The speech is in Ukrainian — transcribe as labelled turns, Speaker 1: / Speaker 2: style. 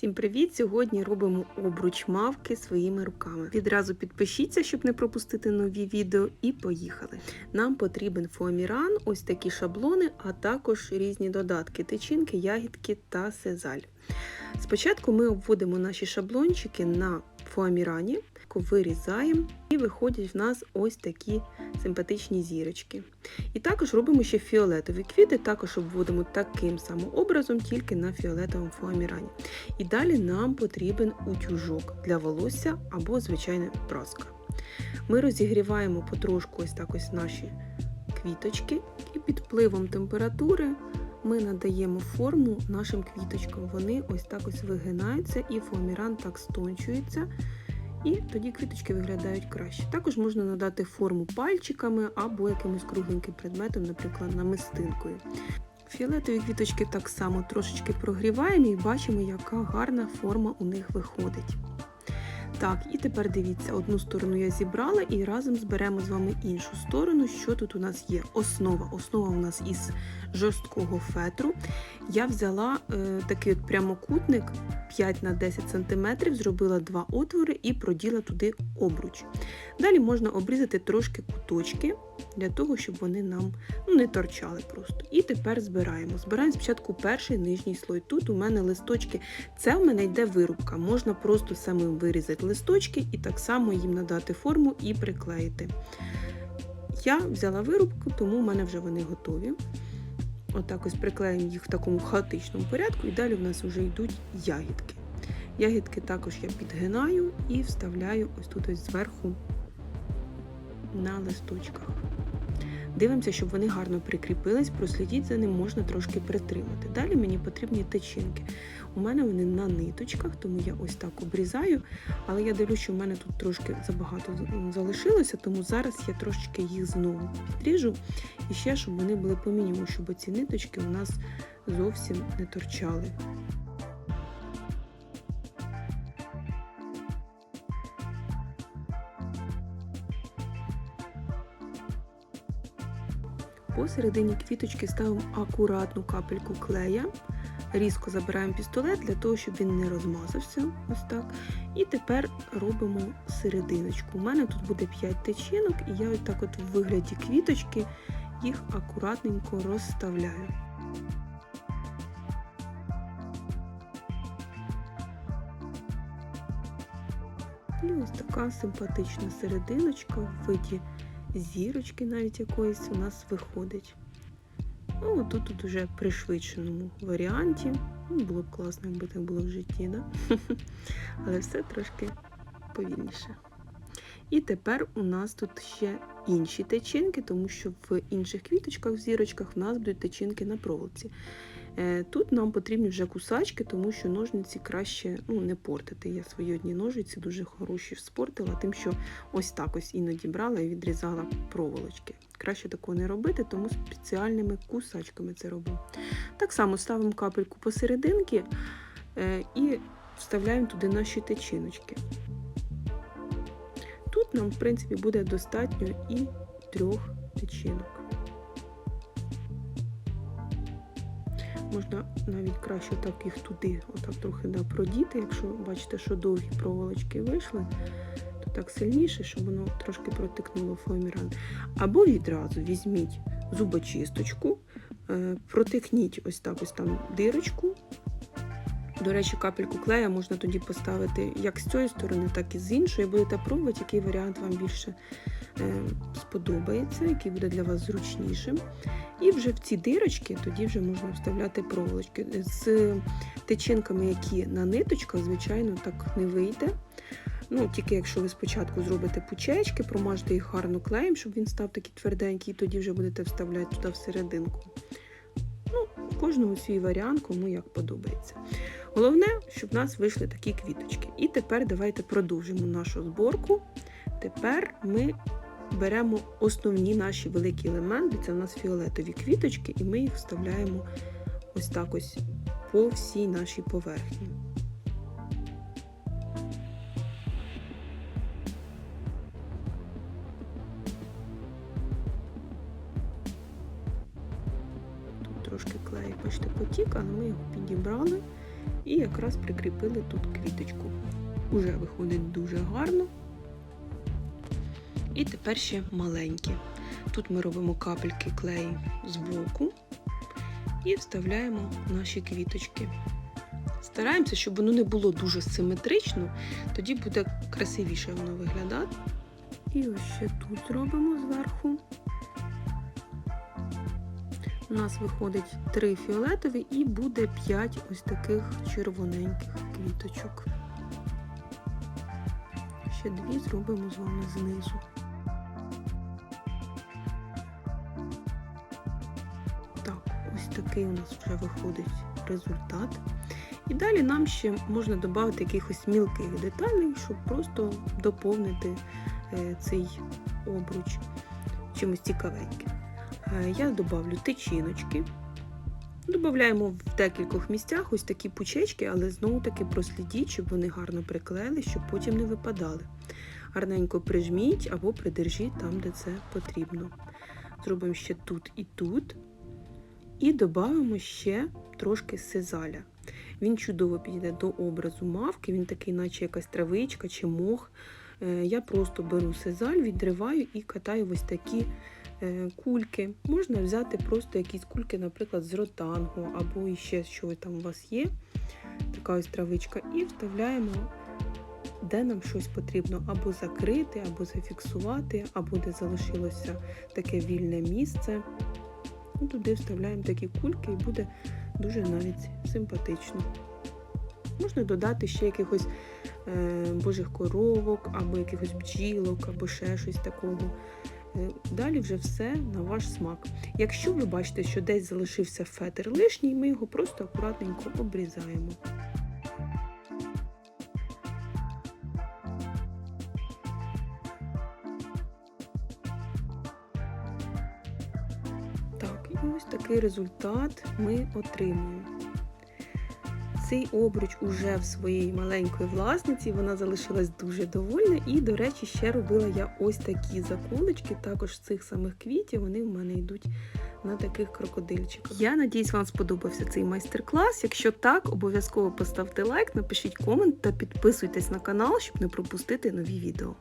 Speaker 1: Всім привіт! Сьогодні робимо обруч мавки своїми руками. Відразу підпишіться, щоб не пропустити нові відео, і поїхали. Нам потрібен фоаміран, ось такі шаблони, а також різні додатки: тичинки, ягідки та сезаль. Спочатку ми обводимо наші шаблончики на фоамірані, вирізаємо і виходять в нас ось такі симпатичні зірочки. І також робимо ще фіолетові квіти, також обводимо таким самим образом, тільки на фіолетовому фоамірані. І далі нам потрібен утюжок для волосся або звичайна праска. Ми розігріваємо потрошку ось так ось наші квіточки, і під впливом температури ми надаємо форму нашим квіточкам. Вони ось так ось вигинаються, і фоаміран так стончується. І тоді квіточки виглядають краще. Також можна надати форму пальчиками або якимось кругленьким предметом, наприклад, намистинкою. Фіолетові квіточки так само трошечки прогріваємо і бачимо, яка гарна форма у них виходить. Так, і тепер дивіться, одну сторону я зібрала і разом зберемо з вами іншу сторону. Що тут у нас є? Основа. Основа у нас із жорсткого фетру. Я взяла е, такий от прямокутник 5 на 10 см, зробила два отвори і проділа туди обруч. Далі можна обрізати трошки куточки для того, щоб вони нам ну, не торчали просто. І тепер збираємо. Збираємо спочатку перший нижній слой. Тут у мене листочки, це в мене йде вирубка. Можна просто самим вирізати листочки і так само їм надати форму і приклеїти. Я взяла вирубку, тому в мене вже вони готові. Отак ось приклеїмо їх в такому хаотичному порядку, і далі в нас вже йдуть ягідки. Ягідки також я підгинаю і вставляю ось тут ось зверху на листочках. Дивимося, щоб вони гарно прикріпились, прослідіть за ним, можна трошки притримати. Далі мені потрібні тичинки. У мене вони на ниточках, тому я ось так обрізаю, але я дивлюся, що в мене тут трошки забагато залишилося, тому зараз я трошечки їх знову підріжу. І ще, щоб вони були по мінімуму, щоб ці ниточки у нас зовсім не торчали. Посередині квіточки ставимо акуратну капельку клея. Різко забираємо пістолет для того, щоб він не розмазався. Ось так. І тепер робимо серединочку. У мене тут буде 5 тичинок, і я ось так от в вигляді квіточки їх акуратненько розставляю. І ось така симпатична серединочка в виді зірочки навіть якоїсь у нас виходить. Ну, тут тут уже пришвидшеному варіанті. Ну, Було б класно, якби так було в житті, да? але все трошки повільніше. І тепер у нас тут ще інші течінки, тому що в інших квіточках, в зірочках, в нас будуть течінки на проволоці. Тут нам потрібні вже кусачки, тому що ножниці краще ну, не портити. Я свої одні ножиці дуже хороші спортила, тим, що ось так ось іноді брала і відрізала проволочки. Краще такого не робити, тому спеціальними кусачками це роблю. Так само ставимо капельку посерединки і вставляємо туди наші течіночки. Тут нам, в принципі, буде достатньо і трьох течінок. Можна навіть краще так їх туди, отак трохи да, продіти. Якщо бачите, що довгі проволочки вийшли, то так сильніше, щоб воно трошки протикнуло фоаміран. Або відразу візьміть зубочисточку, протикніть ось так ось там дирочку. До речі, капельку клея можна тоді поставити як з цієї сторони, так і з іншої. Будете пробувати, який варіант вам більше е, сподобається, який буде для вас зручнішим. І вже в ці дирочки тоді вже можна вставляти проволочки. З тичинками, які на ниточках, звичайно, так не вийде. Ну, Тільки якщо ви спочатку зробите пучечки, промажте їх гарно клеєм, щоб він став такий тверденький, і тоді вже будете вставляти туди всерединку. Ну, Кожному свій варіант, кому як подобається. Головне, щоб в нас вийшли такі квіточки. І тепер давайте продовжимо нашу зборку. Тепер ми беремо основні наші великі елементи, це у нас фіолетові квіточки, і ми їх вставляємо ось так ось по всій нашій поверхні. Трошки клею, бачите, потік, але ми його підібрали. І якраз прикріпили тут квіточку. Уже виходить дуже гарно. І тепер ще маленькі. Тут ми робимо капельки клею з боку і вставляємо наші квіточки. Стараємося, щоб воно не було дуже симетрично, тоді буде красивіше воно виглядати. І ось ще тут зробимо зверху. У нас виходить три фіолетові і буде 5 ось таких червоненьких квіточок. Ще дві зробимо з вами знизу. Так, ось такий у нас вже виходить результат. І далі нам ще можна додати якихось мілких деталей, щоб просто доповнити е, цей обруч чимось цікавеньким. Е, Я додавлю тичиночки. Додаємо в декількох місцях ось такі пучечки, але знову таки прослідіть, щоб вони гарно приклеїли, щоб потім не випадали. Гарненько прижміть або придержіть там, де це потрібно. Зробимо ще тут і тут. І додамо ще трошки сизаля. Він чудово підійде до образу мавки, він такий, наче якась травичка чи мох. Е, Я просто беру сизаль, відриваю і катаю ось такі кульки. Можна взяти просто якісь кульки, наприклад, з ротангу, або ще що там у вас є. Така ось травичка, і вставляємо, де нам щось потрібно або закрити, або зафіксувати, або де залишилося таке вільне місце. Ну, туди вставляємо такі кульки і буде дуже навіть симпатично. Можна додати ще якихось е, божих коровок, або якихось бджілок, або ще щось такого. Е, Далі вже все на ваш смак. Якщо ви бачите, що десь залишився фетр лишній, ми його просто акуратненько обрізаємо. Так, і ось такий результат ми отримуємо. Цей обруч уже в своїй маленької власниці, вона залишилась дуже довольна. І, до речі, ще робила я ось такі заколочки, також з цих самих квітів, вони в мене йдуть на таких крокодильчиках. Я надіюсь, вам сподобався цей майстер-клас. Якщо так, обов'язково поставте лайк, напишіть комент та підписуйтесь на канал, щоб не пропустити нові відео.